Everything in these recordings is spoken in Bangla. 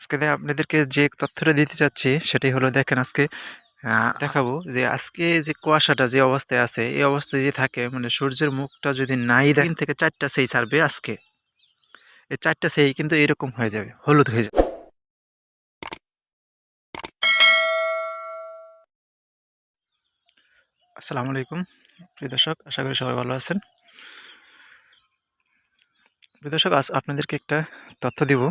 আজকে আপনাদেরকে যে তথ্যটা দিতে চাচ্ছি সেটাই হলো দেখেন আজকে দেখাবো যে আজকে যে কুয়াশাটা যে অবস্থায় আছে এই অবস্থায় যে থাকে মানে সূর্যের মুখটা যদি নাই দেখেন থেকে ৪ টা সেই ছাড়বে আজকে। এই ৪ টা সেই কিন্তু এরকম হয়ে যাবে, হলুদ হয়ে যাবে। আসসালামু আলাইকুম প্রিয় দর্শক আশা করি সবাই ভালো আছেন। প্রিয় দর্শক আজ আপনাদেরকে একটা তথ্য দিব।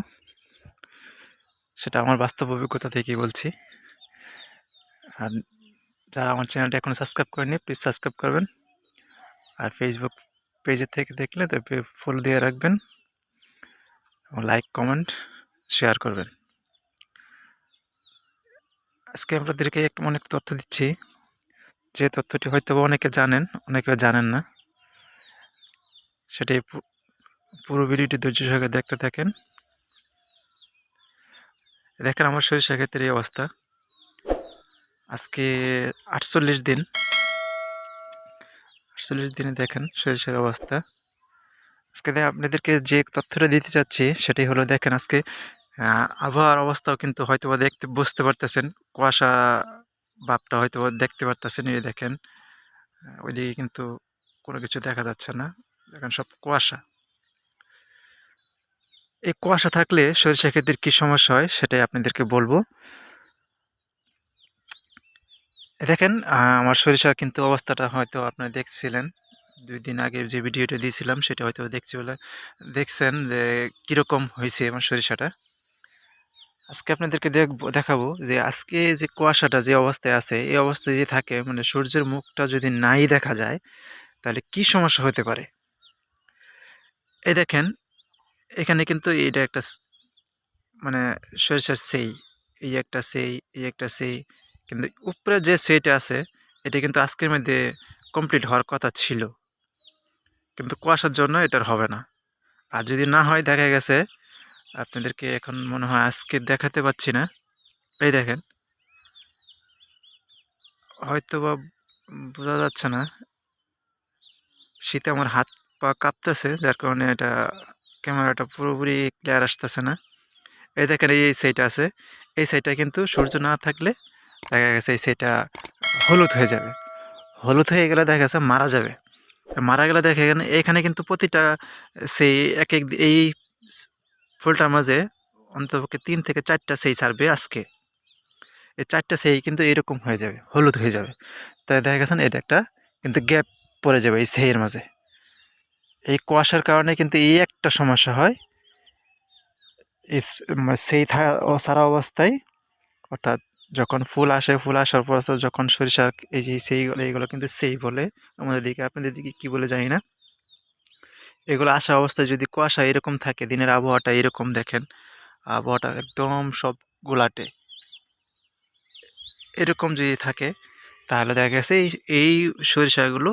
সেটা আমার বাস্তব অভিজ্ঞতা থেকেই বলছি। আর যারা আমার চ্যানেলটা এখনও সাবস্ক্রাইব করেনি প্লিজ সাবস্ক্রাইব করবেন। আর ফেসবুক পেজে থেকে দেখলে তো ফলো দিয়ে রাখবেন। এবং লাইক, কমেন্ট, শেয়ার করবেন। আজকে আপনাদেরকে একটু অনেক তথ্য দিচ্ছি। যে তথ্যটি হয়তোবা অনেকে জানেন, অনেকে জানেন না। সেটাই পু পুরো ভিডিওটি ধৈর্য সহকারে দেখতে থাকেন। দেখেন আমার সরিষা ক্ষেতের এই অবস্থা। আজকে ৪৮ দিন। ৪৮ দিনে দেখেন সরিষার অবস্থা। আজকে আপনাদেরকে যে তথ্যটা দিতে চাচ্ছি সেটাই হলো দেখেন আজকে আবহাওয়ার অবস্থাও কিন্তু হয়তোবা দেখতে, বুঝতে পারতেছেন। কুয়াশা ভাবটা হয়তোবা দেখতে পারতেছেন। এই দেখেন। ওইদিকে কিন্তু কোনো কিছু দেখা যাচ্ছে না। দেখেন সব কুয়াশা। এই কুয়াশা থাকলে সরিষা ক্ষেতের কী সমস্যা হয় সেটাই আপনাদেরকে বলব। দেখেন আমার সরিষার কিন্তু অবস্থাটা হয়তো আপনারা দেখছিলেন। দুই দিন আগে যে ভিডিওটা দিয়েছিলাম সেটা হয়তো দেখছি বলে দেখছেন যে কীরকম হয়েছে আমার সরিষাটা। আজকে আপনাদেরকে দেখব, দেখাবো যে আজকে যে কুয়াশাটা যে অবস্থায় আছে, এই অবস্থায় যে থাকে মানে সূর্যের মুখটা যদি নাই দেখা যায়, তাহলে কি সমস্যা হতে পারে? এই দেখেন এখানে কিন্তু এটা একটা মানে সরিষার সেই। এই একটা সেই, এই একটা সেই। কিন্তু উপরে যে সেইটা আছে এটা কিন্তু আজকের মধ্যে কমপ্লিট হওয়ার কথা ছিল। কিন্তু কুয়াশার জন্য এটার হবে না। আর যদি না হয় দেখা গেছে আপনাদেরকে এখন মনে হয় আজকে দেখাতে পাচ্ছি না। এই দেখেন। হয়তো বা বোঝা যাচ্ছে না। শীতে আমার হাত পা কাঁপতেছে যার কারণে এটা ক্যামেরাটা পুরোপুরি ক্লিয়ার আসতেছে না। এই দেখেন এই সেইটা আছে। এই সাইডটা কিন্তু সূর্য না থাকলে দেখা গেছে এই সেইটা হলুদ হয়ে যাবে। হলুদ হয়ে গেলে দেখা গেছে মারা যাবে। মারা গেলে দেখেন এখানে কিন্তু প্রতিটা সেই এক এক এই ফুলটার মাঝে অন্তপক্ষে তিন থেকে চারটা সেই ছাড়বে আজকে। এই ৪ টা সেই কিন্তু এরকম হয়ে যাবে, হলুদ হয়ে যাবে। তাই দেখা গেছে এটা একটা কিন্তু গ্যাপ পড়ে যাবে এই সেইয়ের মাঝে। এই কুয়াশার কারণে কিন্তু এই একটা সমস্যা হয়। স সেই সারা অবস্থায় অর্থাৎ যখন ফুল আসে, ফুল আসার পর যখন সরিষার এই যে সেইগুলো এইগুলো কিন্তু সেই বলে আমাদের দিকে। আপনাদের দিকে কী বলে জানি না। এগুলো আসা অবস্থায় যদি কুয়াশা এরকম থাকে, দিনের আবহাওয়াটা এরকম দেখেন, আবহাওয়াটা একদম সব ঘোলাটে। এরকম যদি থাকে তাহলে দেখা গেছে এই সরিষাগুলো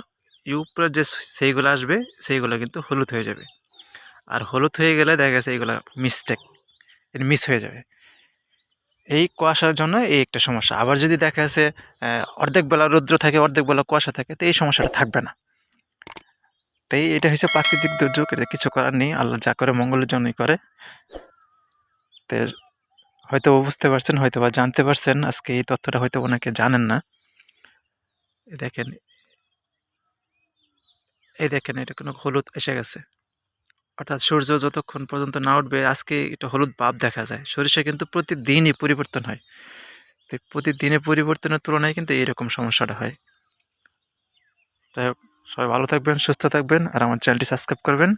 উপরে যে সেইগুলো আসবে সেইগুলো কিন্তু হলুদ হয়ে যাবে। আর হলুদ হয়ে গেলে দেখা গেছে এইগুলো মিস্টেক। মিস হয়ে যাবে। এই কুয়াশার জন্য এই একটা সমস্যা। আবার যদি দেখা যাচ্ছে অর্ধেক বেলা রৌদ্র থাকে, অর্ধেক বেলা কুয়াশা থাকে তো এই সমস্যাটা থাকবে না। তাই এটা হচ্ছে প্রাকৃতিক দুর্যোগ। এটা কিছু করার নেই। আল্লাহ যা করে মঙ্গলের জন্যই করে। তে হয়তো বুঝতে পারছেন, হয়তো বা জানতে পারছেন। আজকে এই তথ্যটা হয়তো অনেকে জানেন না। দেখেন এই দেখেন এটা কোনো হলুদ এসে গেছে। অর্থাৎ সূর্য যতক্ষণ পর্যন্ত না উঠবে আজকে এটা হলুদ ভাব দেখা যায়। সরিষা কিন্তু প্রতিদিনই পরিবর্তন হয়। তো প্রতিদিনে পরিবর্তনের তুলনায় কিন্তু এইরকম সমস্যাটা হয়। যাই হোক সবাই ভালো থাকবেন, সুস্থ থাকবেন আর আমার চ্যানেলটি সাবস্ক্রাইব করবেন।